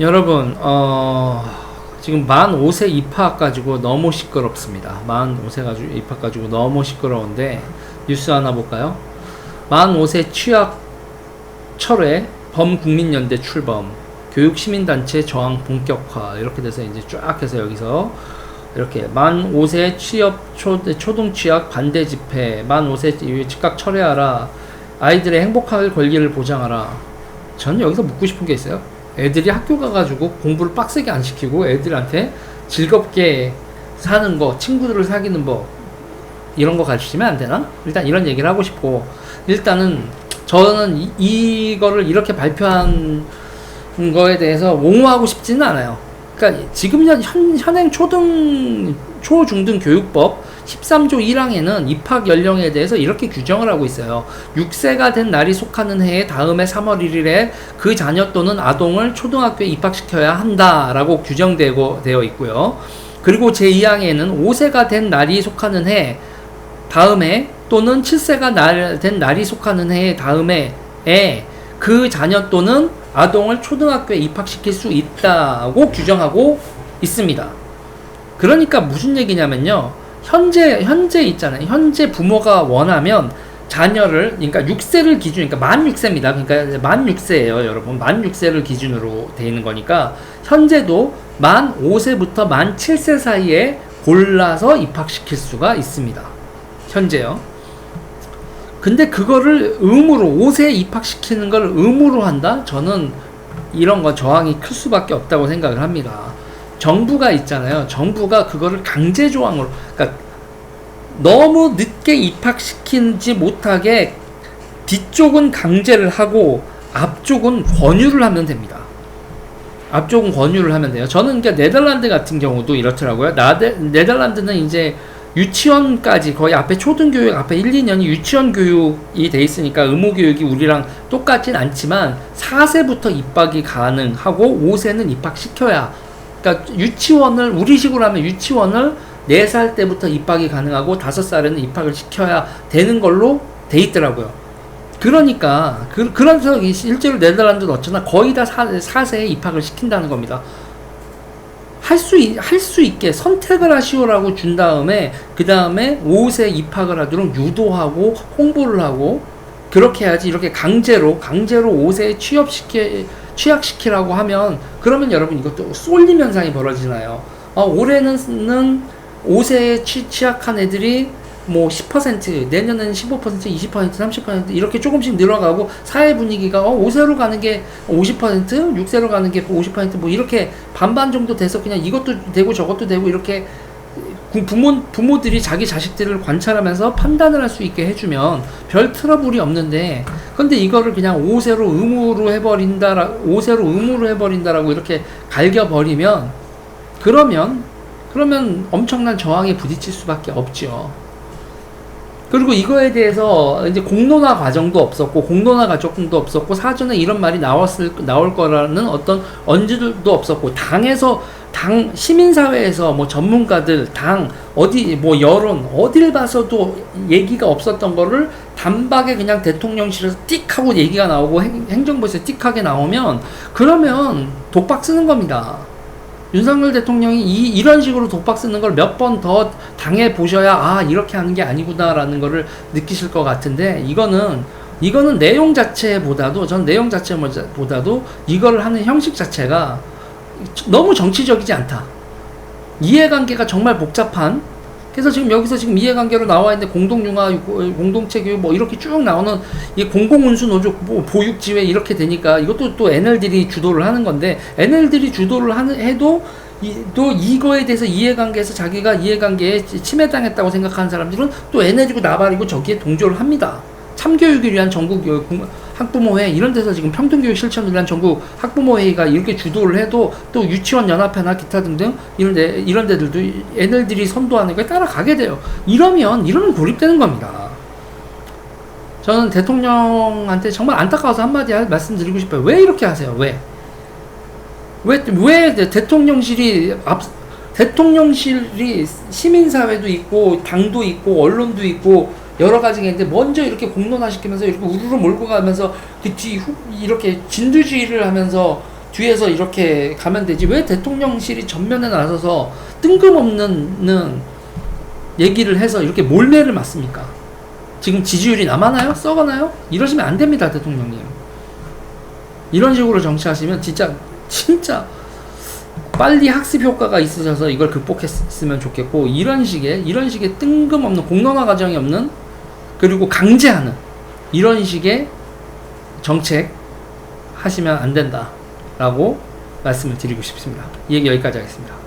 여러분, 어, 지금 만 5세 입학 가지고 너무 시끄럽습니다. 만 5세 가지고 입학 가지고 너무 시끄러운데 뉴스 하나 볼까요? 만 5세 취약 철회 범국민연대 출범 교육 시민단체 저항 본격화 이렇게 돼서 이제 쫙 해서 여기서 이렇게 만 5세 취업 초, 초등 취약 반대 집회 만 5세 즉각 철회하라 아이들의 행복할 권리를 보장하라 저는 여기서 묻고 싶은 게 있어요 애들이 학교 가가지고 공부를 빡세게 안 시키고 애들한테 즐겁게 사는 거 친구들을 사귀는 법 이런 거 가르치면 안 되나? 일단 이런 얘기를 하고 싶고 일단은 저는 이, 이거를 이렇게 발표한 거에 대해서 옹호하고 싶지는 않아요. 그러니까 지금 현, 현- 현행 초등 초중등 교육법 13조 1항에는 입학 연령에 대해서 이렇게 규정을 하고 있어요. 6세가 된 날이 속하는 해의 다음해 3월 1일에 그 자녀 또는 아동을 초등학교에 입학시켜야 한다라고 규정되고 되어 있고요. 그리고 제2항에는 5세가 된 날이 속하는 해 다음에 또는 7세가 날, 된 날이 속하는 해의 다음해에 그 자녀 또는 아동을 초등학교에 입학시킬 수 있다고 규정하고 있습니다. 그러니까 무슨 얘기냐면요. 현재 현재 있잖아요. 현재 부모가 원하면 자녀를 그러니까 6세를 기준 그러니까 만 6세입니다. 그러니까 만 6세예요, 여러분. 만 6세를 기준으로 돼 있는 거니까 현재도 만 5세부터 만 7세 사이에 골라서 입학시킬 수가 있습니다. 현재요. 근데 그거를 의무로 5세에 입학시키는 걸 의무로 한다? 저는 이런 거 저항이 클 수밖에 없다고 생각을 합니다. 정부가 있잖아요. 정부가 그거를 강제 조항으로 그러니까 너무 늦게 입학시키지 못하게 뒤쪽은 강제를 하고 앞쪽은 권유를 하면 됩니다. 앞쪽은 권유를 하면 돼요. 저는 그러니까 네덜란드 같은 경우도 이렇더라고요. 나데, 네덜란드는 이제 유치원까지 거의 앞에 초등교육 앞에 1, 2년이 유치원 교육이 돼 있으니까 의무 교육이 우리랑 똑같진 않지만 4세부터 입학이 가능하고 5세는 입학시켜야 그러니까 유치원을 우리식으로 하면 유치원을 4살 때부터 입학이 가능하고 5살에는 입학을 시켜야 되는 걸로 돼 있더라고요. 그러니까 그, 이 실제로 네덜란드는 어쩌나 거의 다 4, 4세에 입학을 시킨다는 겁니다. 할 수 할 수 있게 선택을 하시오라고 준 다음에 그 다음에 5세 입학을 하도록 유도하고 홍보를 하고 그렇게 해야지 이렇게 강제로 강제로 5세에 취업시키 취약시키라고 하면 그러면 여러분 이것도 쏠림 현상이 벌어지나요? 아, 올해는 5세에 취, 취약한 애들이 뭐 10% 내년에는 15% 20% 30% 이렇게 조금씩 늘어가고 사회 분위기가 어 5세로 가는 게 50% 6세로 가는 게 50%뭐 이렇게 반반 정도 돼서 그냥 이것도 되고 저것도 되고 이렇게 구- 부모 부모들이 자기 자식들을 관찰하면서 판단을 할 수 있게 해주면 별 트러블이 없는데 근데 이거를 그냥 5세로 의무로 해버린다라 5세로 의무로 해버린다라고 이렇게 갈겨버리면 그러면 그러면 엄청난 저항에 부딪힐 수밖에 없죠. 그리고 이거에 대해서 이제 공론화 과정도 없었고 공론화 과정도 없었고 사전에 이런 말이 나왔을 나올 거라는 어떤 언지들도 없었고 당에서 당 시민사회에서 뭐 전문가들 당 어디 뭐 여론 어딜 봐서도 얘기가 없었던 거를 단박에 그냥 대통령실에서 띡 하고 얘기가 나오고 행, 행정부에서 띡 하게 나오면 그러면 독박 쓰는 겁니다. 윤석열 대통령이 이, 이런 식으로 독박 쓰는 걸 몇 번 더 당해 보셔야 아 이렇게 하는 게 아니구나라는 거를 느끼실 것 같은데 이거는 이거는 내용 자체보다도 전 내용 자체보다도 이걸 하는 형식 자체가 너무 정치적이지 않다. 이해관계가 정말 복잡한 그래서 지금 여기서 지금 이해관계로 나와 있는데 공동융화, 공동체 교육 뭐 이렇게 쭉 나오는 이 공공운수 노조 뭐 보육지회 이렇게 되니까 이것도 또 NL들이 주도를 하는 건데 NL들이 주도를 하는 해도 이, 또 이거에 대해서 이해관계에서 자기가 이해관계에 침해당했다고 생각하는 사람들은 또 NL이고 나발이고 저기에 동조를 합니다. 참교육을 위한 전국 어, 공- 학부모회 이런 데서 지금 평등교육 실천을 위한 전국 학부모회의가 이렇게 주도를 해도 또 유치원 연합회나 기타 등등 이런 데 이런 데들도 NL들이 선도하는 거에 따라가게 돼요. 이러면 이러면 고립되는 겁니다. 저는 대통령한테 정말 안타까워서 한마디 할- 말씀드리고 싶어요. 왜 이렇게 하세요? 왜? 왜, 왜 대통령실이 앞, 대통령실이 시민사회도 있고, 당도 있고, 언론도 있고, 여러 가지가 있는데, 먼저 이렇게 공론화시키면서 이렇게 우르르 몰고 가면서, 그 뒤, 후, 이렇게 진두지휘를 하면서 뒤에서 이렇게 가면 되지 왜 대통령실이 전면에 나서서 뜬금없는 얘기를 해서 이렇게 몰매를 맞습니까? 지금 지지율이 남아나요? 썩어나요? 이러시면 안 됩니다, 대통령님. 이런 식으로 정치하시면 진짜 진짜 빨리 학습 효과가 있으셔서 이걸 극복했으면 좋겠고 이런 식의 이런 식의 뜬금없는 공론화 과정이 없는 그리고 강제하는 이런 식의 정책 하시면 안 된다라고 말씀을 드리고 싶습니다. 이 얘기 여기까지 하겠습니다.